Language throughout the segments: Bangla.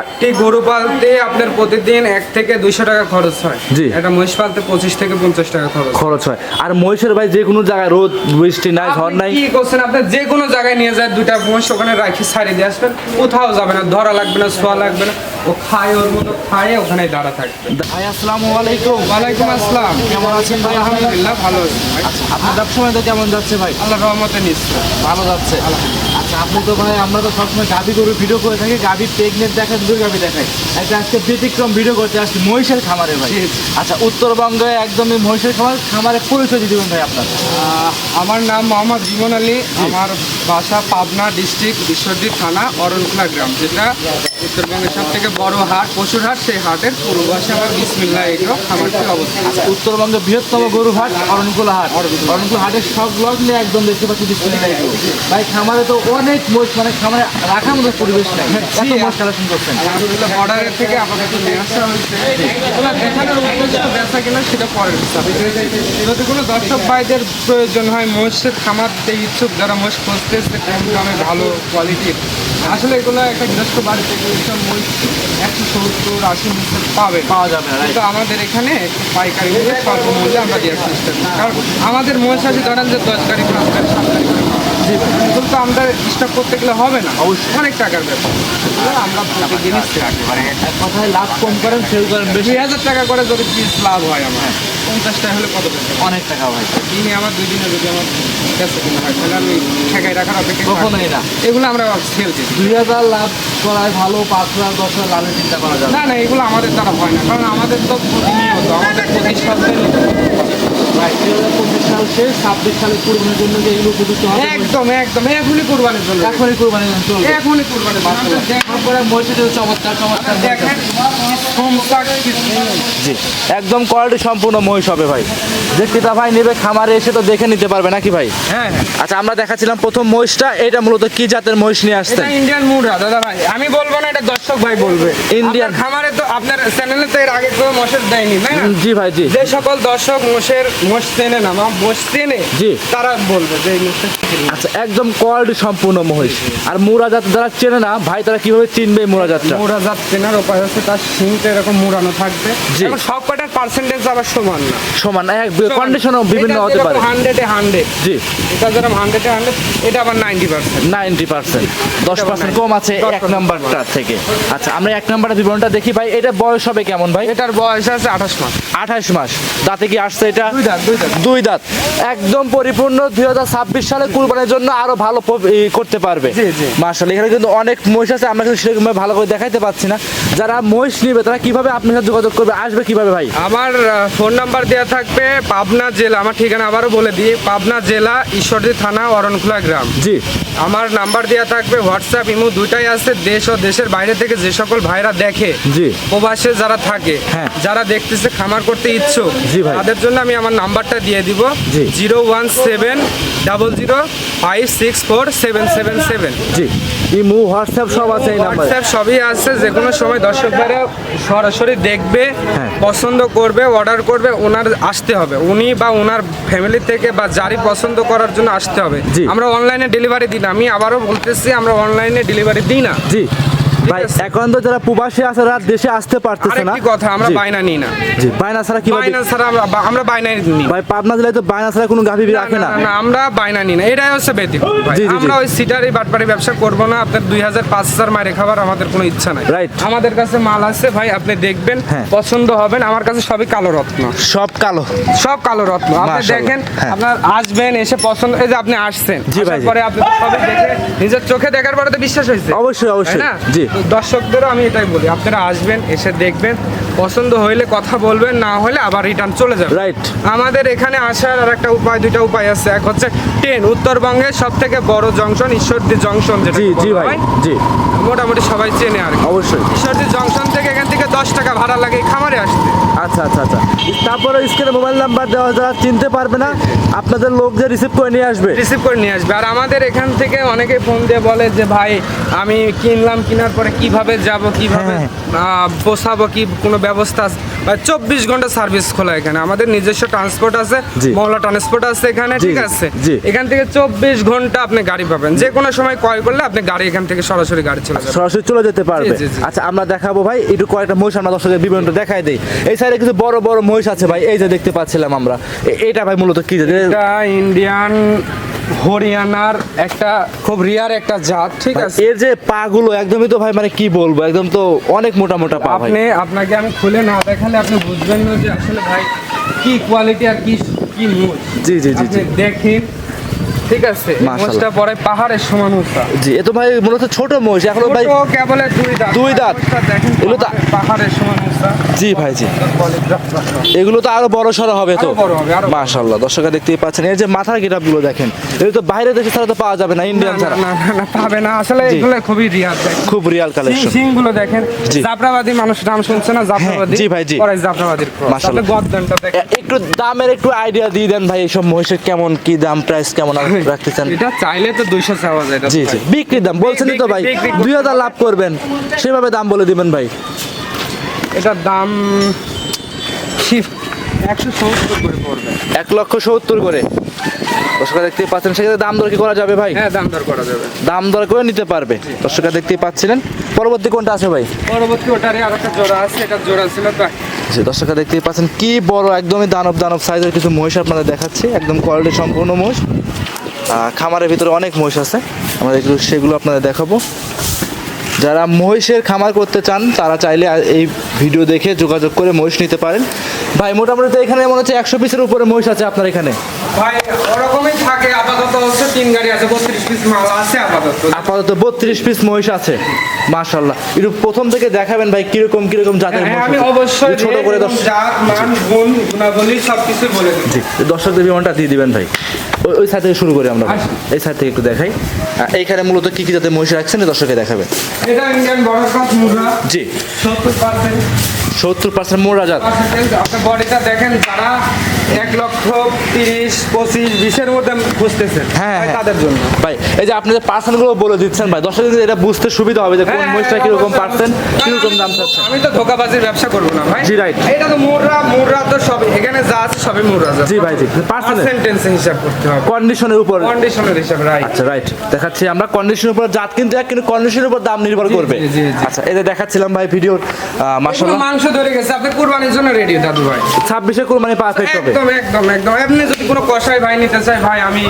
একটি গরু পালতে আপনার প্রতিদিন এক থেকে দুইশো টাকা খরচ হয়। জি। একটা মহিষ পালতে পঁচিশ থেকে পঞ্চাশ টাকা খরচ খরচ হয়। আর মহিষের ভাই যে কোনো জায়গায় রোদ বৃষ্টি নাই ঝড় নাই। কি করছেন? আপনি যে কোনো জায়গায় নিয়ে যায় দুইটা মহিষ ওখানে রাখি ছাড়িয়ে দিয়ে আসবেন। কোথাও যাবে না ধরা লাগবে না শোয়া লাগবে না। ও খায় ওর মতো খায় ওখানে দাঁড়া থাকবে। ভাই আসসালামু আলাইকুম। ওয়ালাইকুম আসসালাম। কেমন আছেন ভাই? আলহামদুলিল্লাহ ভালো আছি ভাই। আপনার ব্যবসা বাণিজ্য কেমন যাচ্ছে ভাই? আল্লাহ রহমতে নিশ্চয়। ভালো যাচ্ছে। আচ্ছা আপনি তো ভাই আমরা তো সবসময় গাভি গরু ভিডিও করে থাকি গাভি প্রেগনেন্ট দেখাই দুই গাভি দেখাই একটা আজকে ব্যতিক্রম ভিডিও করতে আসছি মহিষের খামারে ভাই। আচ্ছা উত্তরবঙ্গে একদমই মহিষের খামার খামারে পরিচয় দিয়ে দিবেন ভাই আপনার। আমার নাম মোহাম্মদ জীবন আলী আমার বাসা পাবনা ডিস্ট্রিক্ট ঈশ্বরদী থানা অরণখোলা গ্রাম যেটা উত্তরবঙ্গের সব থেকে বড় হাট পশুর হাট সেই হাটের পূর্ব পাশে আমার বিসমিল্লা এগুলো খামারটি অবস্থিত। আচ্ছা উত্তরবঙ্গের বৃহত্তম গরু হাট অরণকুলা হাট। অরণকুলা হাটের সব ব্লগ নিয়ে একদম দেখতে পাচ্ছি ডিসপ্লে ভাই খামারে তো অনেক মোষ মানে খামারে রাখার মতো পরিবেশ নাই। এত মোষ কালেকশন করছেন। আলহামদুলিল্লাহ বর্ডারের থেকে আপাতত নিয়ে আসা হয়েছে দেখানোর উদ্দেশ্য বেচা কিনা সেটা পরের বিষয়। যদি কোনো দর্শক ভাইদের প্রয়োজন হয় মহিষের খামারতে ইচ্ছুক যারা মহিষ খুঁজতেছে কম দামে ভালো কোয়ালিটির আসলে এগুলো একটা গৃহস্থ বাড়িতে এইসব মহিষ একশো সত্তর আশি মহিষের পাবে। পাওয়া যাবে না কিন্তু আমাদের এখানে পাইকারি মূল্যে স্বল্প মূল্যে আমরা দেওয়ার চেষ্টা করি। কারণ আমাদের মহিষ আছে ধরেন যে দশ গাড়ি পাঁচ গাড়ি সাত গাড়ি। এগুলো তো আমরা স্টক করতে গেলে হবে না অবশ্যই। অনেক টাকার ব্যাপার। আমরা প্রতিদিনই করি। এক কথায় লাভ কম করেন সেল করেন দুই হাজার টাকা করে যদি পিস লাভ হয় আমার পঞ্চাশ টাকা হলে কত টাকা অনেক টাকা ভাই দিনে আমার দুই দিনে যদি আমার কাছে কিনা হয় তাহলে আমি ঠেকাই রাখার অপেক্ষা কখনোই না। এগুলো আমরা সেল দিই। দুই হাজার লাভ করায় ভালো পাঁচ হাজার দশ হাজার লাভের চিন্তা করা যাবে না। না এগুলো আমাদের দ্বারা হয় না কারণ আমাদের তো প্রতিনিয়ত আমাদের প্রতি সপ্তাহে সাল শেষ ছাব্বিশ সালে কুরবানির জন্য যে এগুলো উপযুক্ত হবে। একদম একদম। এখনই কোরবানি চলবে এখনই কুরবানি চলবে। এখনই কোরবানি তারপরে মসজিদে চমৎকার চমৎকার দেখেন। জি একদম কোয়ালিটি সম্পূর্ণ মহিষ হবে ভাই। যে ক্রেতা ভাই নেবে খামারে এসে তো দেখে নিতে পারবে নাকি ভাই? হ্যাঁ হ্যাঁ। আচ্ছা আমরা দেখাচ্ছিলাম প্রথম মহিষটা। এটা মূলত কি জাতের মহিষ নিয়ে এটা আসছেন? ইন্ডিয়ান মুড়া। দাদা ভাই আমি বলব না এটা দর্শক ভাই বলবে। ইন্ডিয়ান খামারে তো আপনার চ্যানেলে তো এর আগে কেউ মোষের দেয়নি জি ভাই জি। যে সকল দর্শক মোষের চেনে না মা চেনে জি। তারা বলবে যে এই আচ্ছা একদম কোয়ালিটি সম্পূর্ণ মহিষ। আর মুরা জাত যারা চেনে না ভাই তারা কীভাবে চিনবে মুরা জাতটা মোড়া জাত চেনার উপায় হচ্ছে তার সিংটা এরকম মোড়ানো থাকবে। সব কটার পার্সেন্টেজ আবার সমান না? সমান এক কন্ডিশনও বিভিন্ন হতে পারে। হান্ড্রেডে হান্ড্রেড জি। এটা যেরকম হান্ড্রেডে হান্ড্রেড এটা আবার নাইনটি পার্সেন্ট নাইনটি পার্সেন্ট দশ এটা পার্সেন্ট কম আছে এক 10% নাম্বারটা থেকে। আচ্ছা আমরা এক নাম্বারের বিবরণটা দেখি ভাই এটা বয়স হবে কেমন ভাই? এটার বয়স আছে আঠাশ মাস। আঠাশ মাস। দাঁতে কি আসছে এটা? দুই দাঁত। দুই দাঁত। একদম পরিপূর্ণ দুই হাজার ছাব্বিশ সালে কুরবানির জন্য আরও ভালো করতে পারবে। মার্শাল এখানে কিন্তু অনেক মহিষ আছে আমরা কিন্তু সেরকম ভালো করে দেখাইতে পাচ্ছি না যারা মহিষ নিবে তারা কীভাবে আপনার সাথে যোগাযোগ করবে আসবে কীভাবে ভাই আমার ফোন নাম্বার দেওয়া থাকবে পাবনা জেলা আমার ঠিকানা আবারও বলে দিই পাবনা জেলা ঈশ্বরদী থানা অরণখোলা গ্রাম জি আমার নাম্বার দেওয়া থাকবে হোয়াটসঅ্যাপ ইমো দুটাই আছে দেশ ও দেশের বাইরে থেকে যে সকল ভাইরা দেখে জি। প্রবাসে যারা থাকে হ্যাঁ। যারা দেখতেছে খামার করতে ইচ্ছুক জি ভাই। তাদের জন্য আমি আমার নাম্বারটা দিয়ে দিব জি। Zero one seven double zero five six four seven seven seven জি। ইমু হোয়াটসঅ্যাপ সব আছে এই নাম্বারে। হোয়াটসঅ্যাপ সবই আছে যে কোনো সময় দর্শক ভাইরা সরাসরি দেখবে হ্যাঁ। পছন্দ করবে অর্ডার করবে ওনার আসতে হবে। উনি বা ওনার ফ্যামিলি থেকে বা যারই পছন্দ করার জন্য আসতে হবে। আমরা অনলাইনে ডেলিভারি দিই না। আমি আবারও বলতেছি আমরা অনলাইনে ডেলিভারি দিই না। জি। ভাই। এখন তো যারা প্রবাসী আছে রাত দেশে আসতে পারতেছে না। কথা আমরা জি, বাইনা নিই না। জি বাইনা ছাড়া কীভাবে বাইনা ছাড়া আমরা বা- আমরা বাইনা নিই। ভাই পাবনা জেলায় তো বাইনা ছাড়া কোনো গাভি রাখে না, না। আমরা বাইনা নিই না। এটাই হচ্ছে জি। আমরা ওই সিটারি বাটপারি ব্যবসা করব না। আপনার দুই হাজার পাঁচ হাজার মাইরে খাবার আমাদের কোনো ইচ্ছা নাই। Right. আমাদের কাছে মাল আছে ভাই আপনি দেখবেন। হ্যাঁ। পছন্দ হবেন। আমার কাছে সবই কালো রত্ন। সব কালো। সব কালো রত্ন। আপনি দেখেন হ্যাঁ। আপনার আসবেন এসে পছন্দ এই যে আপনি আসছেন। জি ভাই, পরে আপনি সবই দেখে নিজের চোখে দেখার পরে তো বিশ্বাস হয়েছে। অবশ্যই অবশ্যই। না? জি। দর্শকদেরও আমি এটাই বলি আপনারা আসবেন এসে দেখবেন পছন্দ হইলে কথা বলবেন না হলে আবার রিটার্ন চলে যাবে। রাইট আমাদের এখানে আসার আর একটা উপায় দুইটা উপায় আছে। এক হচ্ছে ট্রেন উত্তরবঙ্গের সব থেকে বড় জংশন ঈশ্বরদী জংশন যেটা জি জি ভাই জি। মোটামুটি সবাই চেনে আর কি। অবশ্যই। ঈশ্বরদী জংশন থেকে এখান থেকে দশ টাকা ভাড়া লাগে এই খামারে আসতে। আচ্ছা আচ্ছা আচ্ছা। তারপরে স্ক্রিনে মোবাইল নাম্বার দেওয়া যারা চিনতে পারবে না আপনাদের লোক যে রিসিভ করে নিয়ে আসবে। রিসিভ করে নিয়ে আসবে। আর আমাদের এখান থেকে অনেকে ফোন দিয়ে বলে যে ভাই আমি কিনলাম কেনার পরে কীভাবে যাব কীভাবে বসাবো কি কোনো ব্যবস্থা আছে? চব্বিশ ঘণ্টা সার্ভিস খোলা এখানে। আমাদের নিজস্ব ট্রান্সপোর্ট আছে মহলা ট্রান্সপোর্ট আছে এখানে ঠিক আছে। এখান থেকে চব্বিশ ঘণ্টা আপনি গাড়ি পাবেন। যে কোনো সময় ক্রয় করলে আপনি গাড়ি এখান থেকে সরাসরি গাড়ি চলে যাবে সরাসরি চলে যেতে পারবে। আচ্ছা আমরা দেখাবো ভাই একটু কয়েকটা মহিষ আমরা দর্শকের বিবরণটা দেখাই দিই। এই সাইডে কিছু বড় বড় মহিষ আছে ভাই এই যে দেখতে পাচ্ছিলাম আমরা। এটা ভাই মূলত কি? এটা ইন্ডিয়ান হরিয়ানার একটা খুব রিয়ার একটা জাত ঠিক আছে? এর যে পা গুলো একদমই তো ভাই মানে কি বলব একদম তো অনেক মোটা মোটা পা আপনি আপনাকে আমি খুলে না দেখালে আপনি বুঝবেন না যে আসলে ভাই কি কোয়ালিটি আর কি কি মুজ জি জি জি। দেখেন ঠিক আছে। মোজটা পরে পাহাড়ের সমান উঁচা। জি এ তো ভাই মূলত ছোট মহিষ এখনও ভাই কেবলে দুই দাঁত। দুই দাঁত। এগুলো তো- পাহাড়ের সমান উঁচা। জি ভাই জি। এগুলো তো আরও বড় সড়ো হবে তো? বড় হবে, আরও মাশাআল্লাহ দর্শকরা দেখতেই পাচ্ছেন এই যে মাথারগুলো দেখেন এগুলো তো বাইরে দেশে ছাড়া তো পাওয়া যাবে না ইন্ডিয়ান ছাড়া। না না পাবে না। আসলে এগুলো খুবই দেখেন। খুব রিয়াল কালেকশন সিংগুলো দেখেন জাফরাবাদী মানুষ নাম শুনছে না? জাফরাবাদী? জি ভাই, জি। পরে জাফরাবাদীর মাশাআল্লাহ। গদ্দানটা দেখেন। একটু দামের একটু আইডিয়া দিয়ে দেন ভাই এইসব মহিষের কেমন কি দাম প্রাইস কেমন আর- রাখতেছেন এটা চাইলে তো দুইশো চাওয়া যায় জি জি। বিক্রির দাম বলছেন তো ভাই বিক্রি- বিক্রি- দুই হাজার লাভ করবেন সেভাবে দাম বলে দিবেন ভাই। এটার দাম একশো সত্তর করে পড়বে। এক লক্ষ সত্তর করে। দর্শকরা দেখতেই পাচ্ছেন সেক্ষেত্রে দাম দর কি করা যাবে ভাই? হ্যাঁ দাম দর করা যাবে। দাম দর করে নিতে পারবে। দর্শকরা দেখতেই পাচ্ছিলেন। পরবর্তী কোনটা আছে ভাই? পরবর্তী ওটারে আর একটা জোড়া আছে এটা জোড়া ছিল জি দর্শকরা দেখতেই পাচ্ছেন কি বড় একদমই দানব দানব সাইজের কিছু মহিষ আপনাদের দেখাচ্ছি। একদম কোয়ালিটি সম্পূর্ণ মহিষ। খামারের ভিতরে অনেক মহিষ আছে। আমরা একটু সেগুলো আপনাদের দেখাবো। যারা মহিষের খামার করতে চান, তারা চাইলে এই ভিডিও দেখে যোগাযোগ করে মহিষ নিতে পারেন। ভাই, মোটামুটি এখানে মনে হচ্ছে একশো পিসের উপরে মহিষ আছে আপনার এখানে। ভাই ওরকমই থাকে আপাতত হচ্ছে তিন গাড়ি আছে বত্রিশ পিস মাল আছে আপাতত। আপাতত বত্রিশ পিস মহিষ আছে মাশাল্লাহ একটু প্রথম থেকে দেখাবেন ভাই কীরকম কীরকম জাতের হ্যাঁ মহিষ আমি অবশ্যই ছোট করে জাত মান গুণ গুণাবলী সব কিছু বলে দিচ্ছি দর্শকদের বিমানটা দিয়ে দিবেন ভাই। ওই ওই সাইড থেকে শুরু করি আমরা। এই সাইড থেকে একটু দেখাই। এইখানে মূলত কি কি জাতের মহিষ রাখছেন দর্শকে দেখাবেন। এটা ইন্ডিয়ান মুদ্রা জি। সত্তর পার্সেন্ট সত্তর পার্সেন্ট মোড়া জাত। বডিটা দেখেন যারা এক লক্ষ তিরিশ পঁচিশ বিশের মধ্যে খুঁজতেছেন। হ্যাঁ, হ্যাঁ। তাদের জন্য। ভাই এই যে আপনি যে পার্সেন্ট বলে দিচ্ছেন ভাই দর্শক এটা বুঝতে সুবিধা হবে যে কোন হ্যাঁ, মহিষটা হ্যাঁ, কীরকম পার্সেন্ট কীরকম দাম আমি তো ধোকাবাজির ব্যবসা করব না ভাই। জি, right. এটা তো মুররা মুররা তো সব এখানে যা আছে সবই মুররা জি ভাই, জি। পার্সেন্টেন্স হিসাব করতে হবে। কন্ডিশনের উপর। কন্ডিশনের হিসাব রাইট আচ্ছা রাইট দেখাচ্ছি আমরা কন্ডিশনের উপর জাত কিন্তু এক কিন্তু কন্ডিশনের উপর দাম নির্ভর করবে। আচ্ছা এই যে দেখাচ্ছিলাম ভাই ভিডিওর মাসাল্লাহ মাংস ধরে গেছে আপনি কুরবানির জন্য রেডি দাদু ভাই। ছাব্বিশে কোরবানি পারফেক্ট হবে। একদম একদম একদম। আপনি যদি কোনো কষাই ভাই নিতে চাই ভাই আমি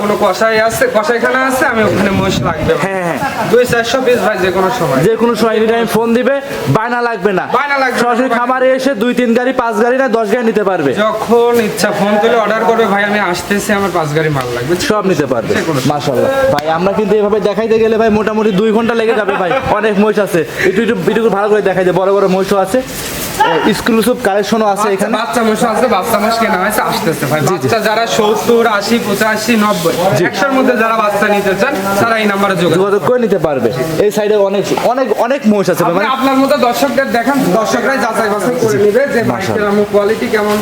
কোনো কষাই আছে কষাইখানা আছে আমি ওখানে মহিষ লাগবে। হ্যাঁ, হ্যাঁ। দুই চারশো পিস ভাই যে কোনো সময়। যে কোনো সময় এনি টাইম ফোন দিবে বায়না লাগবে না। বায়না লাগবে সরাসরি খামারে এসে দুই তিন গাড়ি পাঁচ গাড়ি না দশ গাড়ি নিতে পারবে। যখন ইচ্ছা ফোন তুলে অর্ডার করবে ভাই আমি আসতেছি আমার পাঁচ গাড়ি মাল লাগবে। সব নিতে পারবে যে মাশাল্লাহ ভাই আমরা কিন্তু এভাবে দেখাইতে গেলে ভাই মোটামুটি দুই ঘণ্টা লেগে যাবে ভাই। অনেক মহিষ আছে। একটু একটু একটু ভালো করে দেখাই যায় বড় বড় মহিষও আছে। এক্সক্লুসিভ কালেকশনও আছে এখানে। বাচ্চা আছে বাচ্চা কেনা হয়েছে আসতেছে ভাই। বাচ্চা যারা মধ্যে যারা বাচ্চা নিতে চান তারা এই নাম্বারে যোগাযোগ করে নিতে পারবে। এই সাইডে অনেক অনেক অনেক আছে মানে আপনার মতো দর্শকদের দেখান যাচাই বাছাই করে নিবে যে কোয়ালিটি কেমন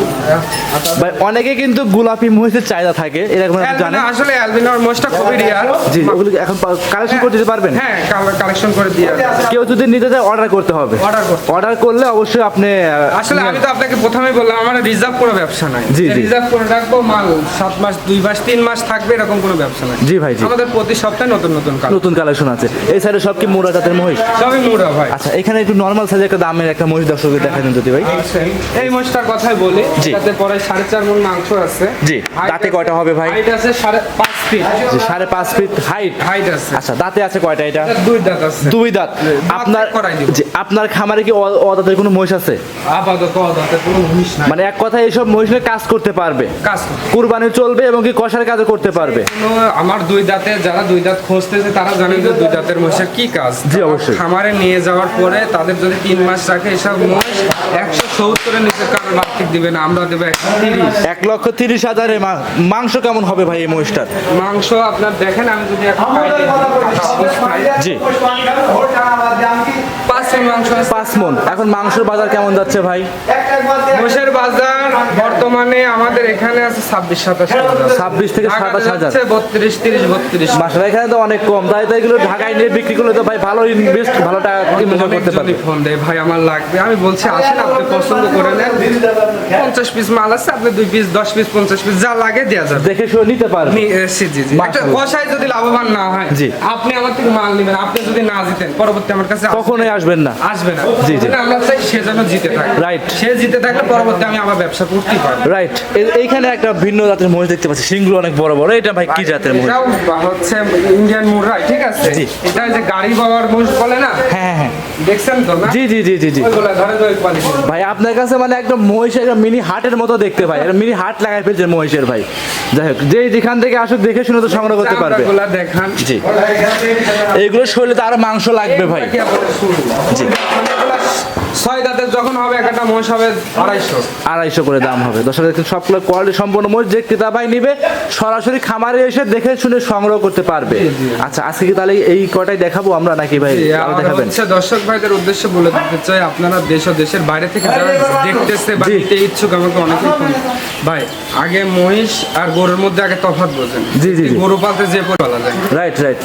ভাই অনেকে কিন্তু গোলাপি মহিষের চাহিদা থাকে এরকম জানেন? আসলে অ্যালবিনোর মোষটা খুবই রিয়ার জি ওগুলো এখন কালেকশন করে দিতে পারবেন? হ্যাঁ কালেকশন করে দিয়ে কেউ যদি নিতে চায় অর্ডার করতে হবে। অর্ডার অর্ডার করলে অবশ্যই আপনি আহ, আসলে আমি তো আপনাকে প্রথমেই বললাম আমার রিজার্ভ কোনো ব্যবসা নাই। জি। রিজার্ভ করে রাখব মাল সাত মাস দুই মাস তিন মাস থাকবে এরকম কোনো ব্যবসা নাই। জি ভাই জি। আমাদের প্রতি সপ্তাহে নতুন নতুন নতুন কালেকশন আছে। এই সাইডে সব কি মোড়া জাতের মহিষ? সবই মুড়া ভাই। আচ্ছা এখানে একটু নর্মাল সাইজের একটা দামের একটা মহিষ দর্শকদের দেখা দেন যদি ভাই। এই মহিষটার কথাই বলি। তাতে পরে সাড়ে চার মন মাংস আছে। জি। দাঁতে কয়টা হবে ভাই? এটা আছে সাড়ে পাঁচ ফিট যে সাড়ে পাঁচ ফিট হাইট হাইট আছে। আচ্ছা দাঁতে আছে কয়টা এটা? দুই দাঁত আছে। দুই দাঁত। আপনার আপনার খামারে কি অদাঁতের কোনো মহিষ আছে? আপাতত দাঁতে কোনো মহিষ নাই। মানে এক কথা এইসব মহিষের কাজ করতে পারবে? কাজ কুরবানি চলবে এবং কি কষার কাজও করতে পারবে? আমার দুই দাঁতে যারা দুই দাঁত খুঁজতেছে তারা জানেন যে দুই দাঁতের মহিষের কি কাজ। জি, অবশ্যই। খামারে নিয়ে যাওয়ার পরে তাদের যদি তিন মাস রাখে এসব মহিষ একশো সত্তরের নিচে কারও বার্ষিক দিবে না। আমরা দেবো একশো তিরিশ। এক লক্ষ তিরিশ হাজারে মাংস কেমন হবে ভাই এই মহিষটার? মাংস আপনার দেখেন আমি যদি এখন খাই দিই, কাটা জি মাস মাংস পাঁচ মন। এখন মাংসের বাজার কেমন যাচ্ছে ভাই? মোষের বাজার বর্তমানে আমাদের এখানে আছে ছাব্বিশ সাতাশ ছাব্বিশ থেকে সাতাশ হাজার। বত্রিশ তিরিশ বত্রিশ। মাসের এখানে তো অনেক কম। তাই তো এগুলো ঢাকায় নিয়ে বিক্রি করলে তো ভাই ভালো ইনভেস্ট ভালো টাকা ইনকাম করতে পারবে। ফোন দেয় ভাই আমার লাগবে। আমি বলছি আসেন আপনি পছন্দ করে নেন। পঞ্চাশ পিস মাল আছে আপনি দুই পিস দশ পিস পঞ্চাশ পিস যা লাগে দেওয়া যাবে। দেখে শুনে নিতে পারবে। নি- এ, জি, জি, জি। একটা কষায় যদি লাভবান না হয় জি। আপনি আমার থেকে মাল নেবেন আপনি যদি না জিতেন পরবর্তী আমার কাছে কখনোই আসবেন না। আসবে না। জি, জি। আমরা চাই সে যেন জিতে থাকে। Right. সে জিতে থাকলে পরবর্তী আমি আবার ব্যবসা পারব। রাইট এইখানে একটা ভিন্ন জাতের মহিষ দেখতে পাচ্ছি। সিংগুলো অনেক বড় বড়। এটা ভাই কি জাতের মহিষ? হচ্ছে ইন্ডিয়ান মুররাই ঠিক আছে। এটা যে গাড়ি বাবার মোষ বলে না? হ্যাঁ হ্যাঁ দেখছেন তো না? জি জি জি জি জি। ভাই আপনার কাছে মানে একদম মহিষের একটা মিনি হাটের মতো দেখতে ভাই। মিনি হাট লাগাই ফেলছে মহিষের ভাই। যাই হোক যে যেখান থেকে আসুক দেখে শুনে তো সংগ্রহ করতে পারবে। দেখান। জি। এইগুলো শরীরে তো আরও মাংস লাগবে ভাই। কি আবার জি। ছয় দাঁতের যখন হবে একটা মোষ হবে আড়াইশো। আড়াইশো করে দাম হবে। দশ হাজার সবগুলো কোয়ালিটি সম্পূর্ণ মহিষ যে ক্রেতা ভাই নিবে সরাসরি খামারে এসে দেখে শুনে সংগ্রহ করতে পারবে। আচ্ছা আজকে কি তাহলে এই কটাই দেখাবো আমরা নাকি ভাই? দেখাবেন। দর্শক ভাইদের উদ্দেশ্যে বলে দিতে চাই আপনারা দেশ ও দেশের বাইরে থেকে যারা দেখতেছে বা। নিতে ইচ্ছুক আমাকে অনেকেই ভাই আগে মহিষ আর গরুর মধ্যে আগে তফাৎ বোঝেন। জি, জি। গরু পালতে যে যায় রাইট রাইট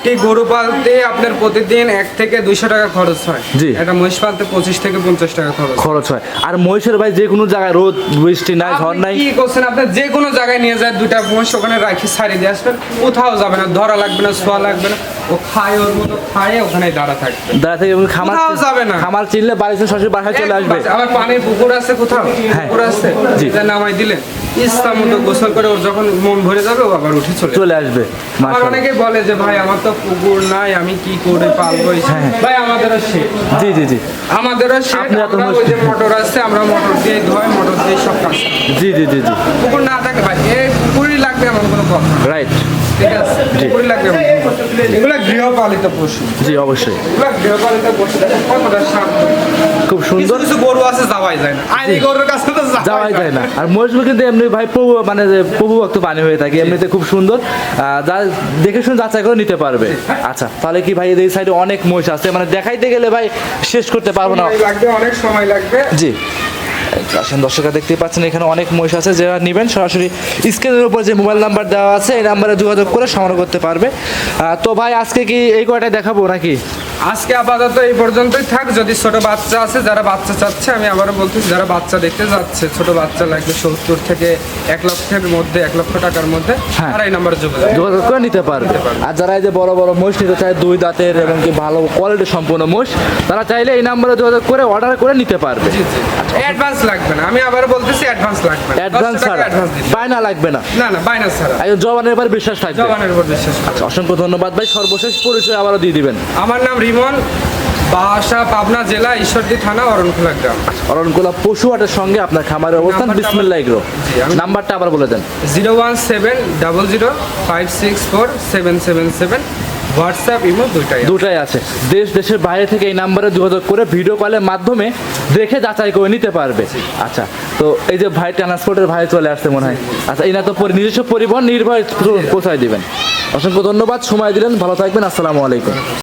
একটি গরু পালতে আপনার প্রতিদিন এক থেকে দুইশো টাকা খরচ হয়। জি। একটা মহিষ পালতে পঁচিশ থেকে পঞ্চাশ টাকা খরচ হয়। খরচ হয়। আর মহিষের ভাই যে কোনো জায়গায় রোদ বৃষ্টি নাই ঝড় নাই। কি করছেন? আপনি যে কোনো জায়গায় নিয়ে যায় দুইটা মহিষ ওখানে রাখি ছাড়ি দিয়ে আসবেন। কোথাও যাবে না ধরা লাগবে না শোয়া লাগবে না। ও খায় ওর মতো খায় ওখানে দাঁড়া থাকবে। দাঁড়া থেকে খামার যাবে না। খামার চিনলে বাড়িতে সরাসরি বাসায় চলে আসবে। আবার পানির পুকুর আছে কোথাও? হ্যাঁ। পুকুর আছে? নামাই দিলেন। ইচ্ছা মতো গোসল করে ওর যখন মন ভরে যাবে ও আবার উঠে চলে চলে আসবে। আবার অনেকে বলে যে ভাই আমার তো পুকুর নাই আমি কি করে পালবো? এই হ্যাঁ। ভাই আমাদেরও সে জি জি জি। আমাদেরও সে আমরা ওই যে মোটর আছে আমরা মোটর দিয়ে ধোয় মোটর দিয়ে সব কাজ জি জি জি জি। পুকুর না থাকে ভাই এই পুকুরই লাগবে না। রাইট। এগুলো গৃহপালিত পশু। জি অবশ্যই। এগুলো গৃহপালিত পশু দেখেন কতটা শান্ত খুব সুন্দর। কিছু গরু আছে যাওয়াই যায় না। আইনি গরুর কাছে তো যাওয়াই যায় না। আর মহিষগুলো কিন্তু এমনি ভাই প্রভু মানে প্রভু ভক্ত পানি হয়ে থাকে এমনিতে খুব সুন্দর। আহ, যা দেখে শুনে যাচাই করে নিতে পারবে। আচ্ছা তাহলে কি ভাই এই সাইডে অনেক মহিষ আছে? মানে দেখাইতে গেলে ভাই শেষ করতে পারব না। লাগবে অনেক সময় লাগবে। জি। আসেন দর্শকরা দেখতে পাচ্ছেন এখানে অনেক মহিষ আছে যারা নেবেন। সরাসরি স্ক্রিনের উপর যে মোবাইল নাম্বার দেওয়া আছে এই নাম্বারে যোগাযোগ করে সংগ্রহ করতে পারবে। তো ভাই আজকে কি এই কয়টাই দেখাবো নাকি? আজকে আপাতত এই পর্যন্তই থাক। যদি ছোট বাচ্চা আছে যারা বাচ্চা চাচ্ছে আমি আবারও বলতেছি যারা বাচ্চা দেখতে যাচ্ছে ছোট বাচ্চা লাগবে সত্তর থেকে এক লক্ষের মধ্যে এক লক্ষ টাকার মধ্যে হ্যাঁ। তারা এই নাম্বারে যোগাযোগ করে নিতে পারবে। আর যারা এই যে বড় বড় মোষ নিতে চায় দুই দাঁতের এবং কি ভালো কোয়ালিটি সম্পূর্ণ মোষ তারা চাইলে এই নাম্বারে যোগাযোগ করে অর্ডার করে নিতে পারবে। অ্যাডভান্স লাগবে না। আমি আবার বলতেছি অ্যাডভান্স লাগবে না। অ্যাডভান্স ছাড়া। বায়না লাগবে না। না না বাইনা ছাড়া। একজন জবানের এবার বিশ্বাস থাকবে। জবানের উপর বিশ্বাস আচ্ছা, অসংখ্য ধন্যবাদ ভাই। সর্বশেষ পরিচয় আবারও দিয়ে দিবেন। আমার নাম রিমন বাসা পাবনা জেলা ঈশ্বরদী থানা অরণখোলা গ্রাম। অরণকুলা পশু হাটের সঙ্গে আপনার খামারের অবস্থান। বিসমিল্লাহ এগ্রো। নাম্বারটা আবার বলে দেন। Zero one seven double zero five six four seven seven seven. WhatsApp imo দুটাই দুটাই আছে। দেশ, দেশের বাইরে থেকে এই নাম্বারে যোগাযোগ করে ভিডিও কলের মাধ্যমে দেখে যাচাই করে নিতে পারবে। আচ্ছা তো এই যে ভাই ট্রান্সপোর্টের ভাই চলে আসছে মনে হয়। আচ্ছা এনা তো নিজস্ব পরিবহন নির্ভয় পৌঁছায় দিবেন? অসংখ্য ধন্যবাদ, সময় দিলেন, ভালো থাকবেন, আসসালামু আলাইকুম।